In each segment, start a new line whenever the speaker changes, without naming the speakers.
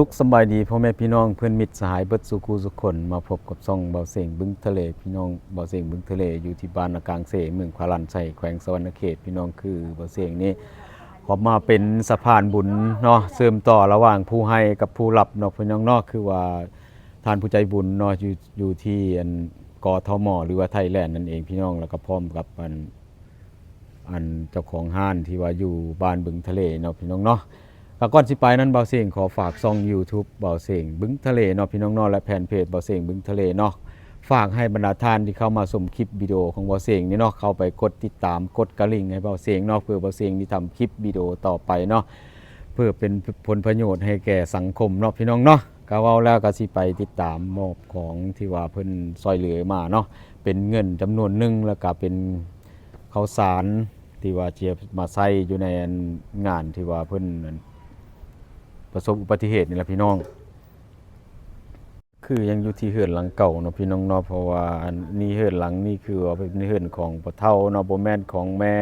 สุขสบายดีพ่อแม่พี่น้องเพื่อนมิตรสหายเบิดสุคูสุขคนมาพบกับซ่องเบาเสียงบึงทะเลพี่น้องเบาเสียงบึงทะเลอยู่ที่บ้านนากลางเสเมืองพารันชัยแขวงสวรรณเขตพี่น้องคือเบาเสียงนี้ขอมาเป็นสะพานบุญเนาะเสริมต่อระหว่างผู้ให้กับผู้รับเนาะพี่น้องเนาะคือว่าทานผู้ใจบุญเนาะอยู่อยู่ที่อันกอทมหรือว่าไทยแลนด์นั่นเองพี่น้องแล้วก็พร้อมกับอันอันเจ้าของห้านที่ว่าอยู่บ้านบึงทะเลเนาะพี่น้องเนาะ แล้วก่อนสิไปนั้นเบาเสียงขอฝากซอง YouTube เบาเสียงบึงทะเลเนาะพี่น้องนาะและแผ่นเพจเบาเสียงบึงทะเลเนาะฝากให้บรรดาท่านที่เข้ามาชมคลิปวิดีโอของเบาเสียงนี่เนาะเข้าไปกดติดตามกดกระลิ่งให้เบาเสียงเนาะเพื่อเบาเสียงที่ทำคลิปวิดีโอต่อไปเนาะเพื่อเป็นผลประโยชน์ให้แก่สังคมเนาะพี่น้องเนาะก็เว้าแล้วก็สิไปติดตามมอบของที่ว่าเพิ่นซอยเหลือมาเนาะเป็นเงินจำนวนหนึ่งแล้วก็เป็นข้าวสารที่ว่าเจียมาใส่อยู่ในงานที่ว่าเพิ่น ประสบอุบัติเหตุนี่แหละพี่น้อง คือยังอยู่ที่เฮือนหลังเก่าเนาะพี่น้องเนาะเพราะว่าอันนี้เฮือนหลังนี่คือว่าเป็นเฮือนของพ่อเฒ่าเนาะบ่แม่นของแม่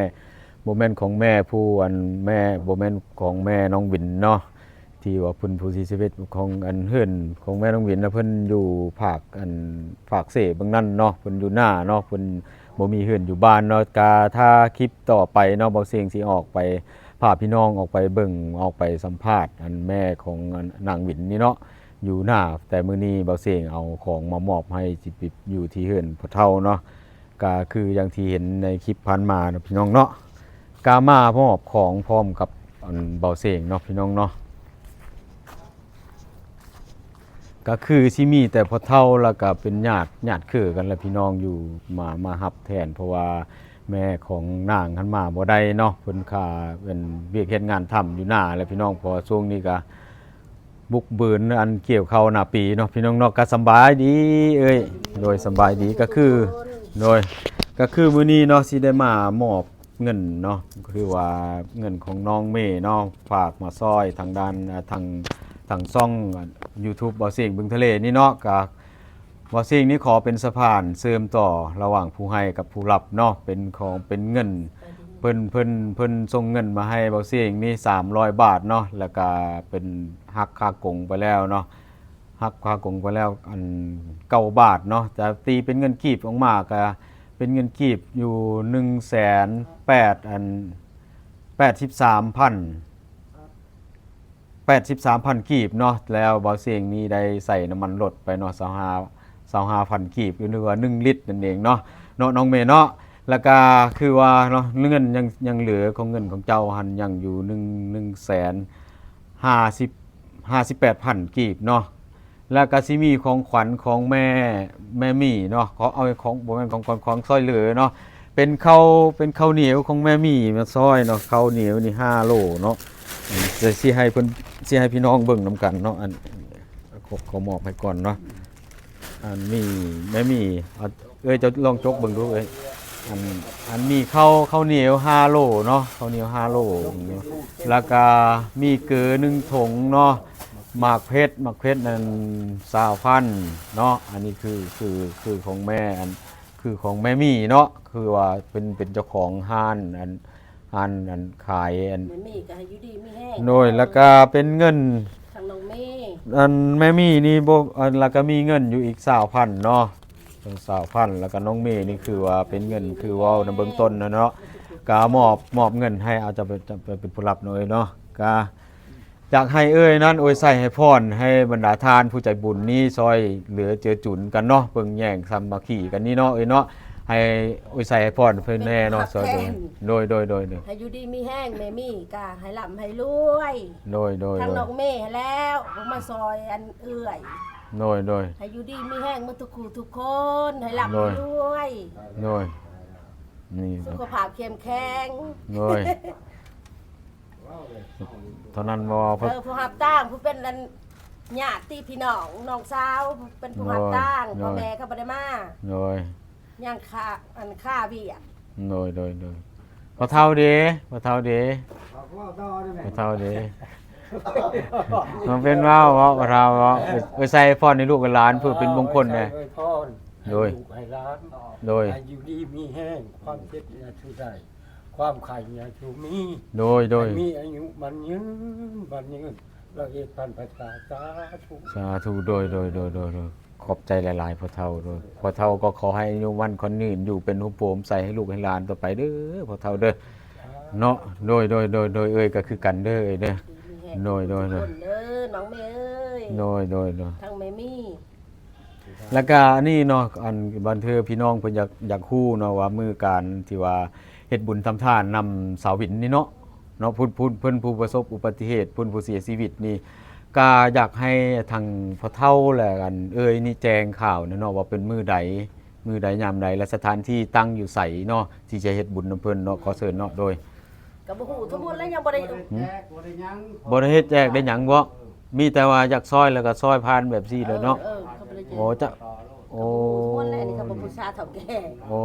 บ่แม่นของแม่ผู้อันแม่บ่แม่นของแม่น้องวินเนาะที่ว่าเพิ่นผู้เสียชีวิตของอันเฮือนของแม่น้องวินนะเพิ่นอยู่ภาคอันภาคเสบางนั้นเนาะเพิ่นอยู่หน้าเนาะเพิ่นบ่มีเฮือนอยู่บ้านเนาะกาถ้าคลิปต่อไปเนาะบ่เสียงสิออกไป พาพี่น้องออกไปเบิ่งออกไปสัมภาษณ์อันแม่ของอันนางหวินนี่เนาะอยู่หน้าแต่มื้อนี้บ่เสียงเอาของมามอบให้จิปิบอยู่ที่เฮือนพ่อเฒ่าเนาะก็คืออย่างที่เห็นในคลิปผ่านมาเนาะพี่น้องเนาะกามามอบของพร้อมกับอันเบาเสียงเนาะพี่น้องเนาะก็คือสิมีแต่พอเท่าแล้วก็เป็นญาติญาติคือกันแล้วพี่น้องอยู่มามาฮับแทนเพราะว่า แม่ของนางหันมาบ่ได้เนาะเพิ่นค่าเป็นเวียกเฮ็ดงานทำอยู่หน้าแล้วพี่น้องพอช่วงนี้ก็บุกเบืนอันเกี่ยวเข้าหน้าปีเนาะพี่น้องเนาะก็สบายดีเอ้ยโดยสบายดีก็คือโดยก็คือมื้อนี้เนาะสิได้มามอบเงินเนาะคือว่าเงินของน้องเมย์เนาะฝากมาซอยทางด้านทางทางซ่อง YouTube บอเสียงบึงทะเลนี่เนาะกั บบอเสียงนี่ขอเป็นสะพานเสริมต่อระหว่างผู้ให้กับผู้รับเนาะเป็นของเป็นเงินเพิ่นเพิ่นเพิ่นส่งเงินมาให้บอเสียงนี่300 บาทเนาะแล้วก็เป็นหักค่ากงไปแล้วเนาะหักค่ากงไปแล้วอันเก้าบาทเนาะจะตีเป็นเงินกีบออกมาก็เป็นเงินกีบอยู่ 1 8 0 0 0อัน83,000 83,000 กีบเนาะแล้วบอเสียงนี้ได้ใส่น้ำมันรถไปเนาะ25 25,000กีบหรือว่า1ลิตรนั่นเองเนาะเนาะน้องเมย์เนาะแล้วก็คือว่าเนาะเงินยังยังเหลือของเงินของเจ้าหันยังอยู่1 1แสน50 58,000กีบเนาะแล้วก็สิมีของขวัญของแม่แม่มี่เนาะขอเอาของบ่แม่นของของของซอยเหลือเนาะเป็นข้าวเป็นข้าวเหนียวของแม่มี่มาซอยเนาะข้าวเหนียวนี่5โลเนาะจะสิให้เพิ่นสิให้พี่น้องเบิ่งนํกันเนาะอันขอขอมอบให้ก่อนเนาะ อันมีไม่มีเอาเอ้ยจะลองจกเบิ่งดูเอ้ยอันอันมีข้าวข้าวเหนียว5โลเนาะข้าวเหนียว5โลเนาะแล้วก็มีเกลือ1ถุงเนาะหมากเพชรหมากเพชรนั่น20,000เนาะอันนี้คือคือคือของแม่อันคือของแม่มี่เนาะคือว่าเป็นเป็นเจ้าของห้านอันห้านอันขายอัน
มันมีก็ให้อยู่ดีมีแห้ง
โดยแล้วก็เป็นเงิน
ทางน้องเมย์
อันแม่มี่นี่บ่อันแล้วก็มีเงินอยู่อีกสาวพันเนาะสาวพันแล้วก็น้องเมย์นี่คือว่าเป็นเงินคือว่าในเบื้องต้นนะเนาะก็มอบมอบเงินให้เอาจะไปจะไปเป็นผู้รับหน่อยเนาะก็อยากให้เอ้ยนั่นโอ้ยใส่ให้พรให้บรรดาทานผู้ใจบุญนี่ซอยเหลือเจือจุนกันเนาะเบิ่งแย่งสามัคคีกันนี่เนาะเอ้ยเนาะ ให้โอ้ยใส่ให้พรเพิ่นแน่เนาะซอยโดยโดยโดยโดย
ให้อยู่ดีมีแห้งแม่มี่ก็ให้ร่ำให้รวย
โดยโดย
ทาง
โด
น้อยงเมย์ให้แล้วบ่มาซอยอันเอื้อย
โดยโดย
ให้อยู่ดีมีแห้งหมาทุกคู่ทุกคนให้ร่ำให้รวย
โดยนี่
สุขภาพเข้มแข็ง
โดยเท่านั้นบ่
เอ
เพิ่น
อผู้หับตั้งผู้เป็นอันญาติพี่น้องน้องสาวเป็นผู้หับตั้ง
โอ้ย
พ่อแม่ก็บ่ได้มา
โดย
ย่างค่าอันค่าเวียก
โดยโดยโดยพอเท่าเด้พอเท่าเด้พอเท่าเด้มันเป็นว่าวเว่าพอเท่าเว่าไปใส่พรในลูกกับหลานเพื่อเป็นมงคลไง
ให้พร
โดย
ให้ลูกให้ร้าน
โดย
ให้อยู่ดีมีแห้งความเจ็บอย่าชูได้ความไข่อย่าชูมี
โดยโดย
ให้มีอายุมันยืนมันยืน เราเอกพันภาษาสาธุ
สาธุโดยโดยโดยโดยโดยขอบใจหลาย ๆพ่อเฒ่าโดยพ่อเฒ่าก็ขอให้อายุวันคนยืนอยู่เป็นหุบโผมใส่ให้ลูกให้หลานต่อไปเด้อพ่อเฒ่าเด้อเนาะโดยโดยโดยโดยเอ้ยก็คือกันเด้อเอ้ยเด้อ
ดีมีแห้ง
โดยโดยโดย
คนเด้อน้องแม่เอ้ย
โดยโดยโดย
ทั้งแม่มี่
แล้วก็อันนี้เนาะอันบันเทอพี่น้องเพิ่นอยากอยากฮู้เนาะว่ามือการที่ว่าเฮ็ดบุญทำทานนำสาววินนี่เนาะ เนาะพุ่นพุ่นเพิ่นผู้ประสบอุบัติเหตุเพิ่นผู้เสียชีวิตนี่ก็อยากให้ทางพ่อเฒ่าแหละกัน เอ้ยนี่แจ้งข่าวนะเนาะว่าเป็นมือใดมือใดยามใดและสถานที่ตั้งอยู่ไสเนาะที่จะเฮ็ดบุญนำเพิ่นเนาะขอเชิญเนาะโดย
กับบ่ฮู้ทั้งหมดแล้วยังบ่ได้
แจกบ่ได้หยัง
บ่ได้เฮ็ดแจกได้หยังบ่มีแต่ว่าอยากซอยแล้วก็ซอยผ่านแบบซี่แหล้วเนาะ
ออเขาบ่ได้แจก
โอ้จะ
ต่อโลก
โอ้
ทั้งหมดแล้วนี่เขาบ่บูชาเฒ่าแก่
โอ้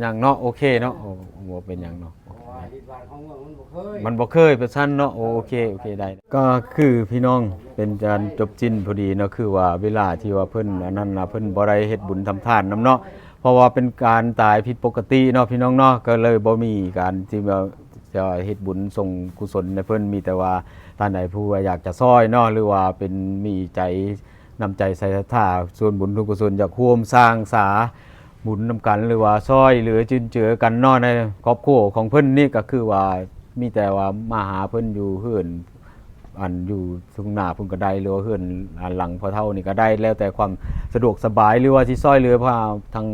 หยังเนาะโอเคเนาะโอ้บ่เป็นหยังเนาะ
เพราะว่าเหตุการณ์ของเมืองมันบ่เคย
มันบ่เคยเป็นสั้นเนาะโอโอเคโอเคได้ ก็คือพี่น้องเป็นการจบจิ้นพอดีเนาะคือว่าเวลาที่ว่าเพิ่นอันนั้นน่ะเพิ่นบ่ได้เฮ็ดบุญทำทานนํเนาะเพราะว่าเป็นการตายผิดปกติเนาะพี่น้องเนาะก็เลยบ่มีการที่ว่าจะเฮ็ดบุญส่งกุศลในเพิ่นมีแต่ว่าท่านใดผู้ว่าอยากจะซอยเนาะหรือว่าเป็นมีใจนำใจใส่ศรัทธาส่วนบุญทุกกุศลอยากร่วมสร้างสา บุญนำกันหรือว่าซอยหรือจุนเจือกันนอในครอบครัวของเพิ่นนี่ก็คือว่ามีแต่ว่ามาหาเพิ่นอยู่เฮือนอันอยู่ทุ่งนาเพิ่นก็ได้หรือว่าเฮือนอันหลังพอเท่านี่ก็ได้แล้วแต่ความสะดวกสบายหรือว่าที่ซอยเหลือพาทาง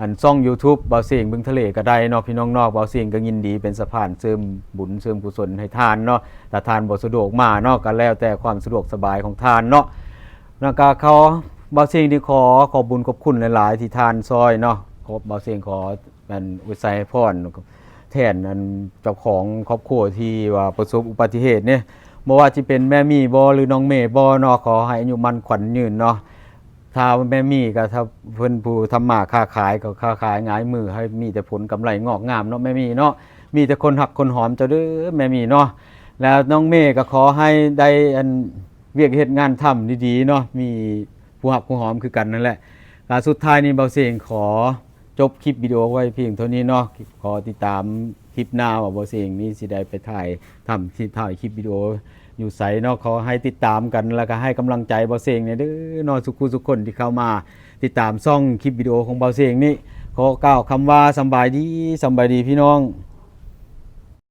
อันซ่อง YouTube เบาเสียงบึงทะเลก็ได้เนาะพี่น้องนอกเบาเสียงก็ยินดีเป็นสะพานเสริมบุญเสริมกุศลให้ทานเนาะแต่ทานบ่สะดวกมาเนาะก็แล้วแต่ความสะดวกสบายของทานเนาะแล้วก็เขา บาวเซียงที่ขอขอบุญขอบคุณหลาย ๆ ที่ทานซอยเนาะขอบาวเซียงขอเป็นอุตสาหพรแทนอันเจ้าของครอบครัวที่ว่าประสบอุบัติเหตุเนี่ยบ่ว่าจะเป็นแม่มี่บ่หรือน้องเมย์บ่เนาะขอให้อายุมันขวัญยืนเนาะถ้าแม่มี่ก็ถ้าเพิ่นผู้ทำมาค้าขายก็ค้าขายง่ายมือให้มีแต่ผลกำไรงอกงามเนาะแม่มี่เนาะมีแต่คนหักคนหอมเจ้าเด้อแม่มี่เนาะแล้วน้องเมย์ก็ขอให้ได้อันเวียกเฮ็ดงานทำดีๆเนาะมี ผู้หักผู้หอมคือกันนั่นแหละลาสุดท้ายนี้เบาเสียงขอจบคลิปวิดีโอไว้เพียงเท่านี้เนาะขอติดตามคลิปหน้าว่าเบาเสียงนี้สิได้ไปถ่ายทำที่ถ่ายคลิปวิดีโออยู่ไสเนาะขอให้ติดตามกันแล้วก็ให้กำลังใจเบาเสียงเนี่ยเด้อนาะสุขุสุขคนที่เข้ามา ติดตามซ่องคลิปวิดีโอของเบาเสียงนี้ขอกล่าวคำว่าสบายดีสบายดีพี่น้อง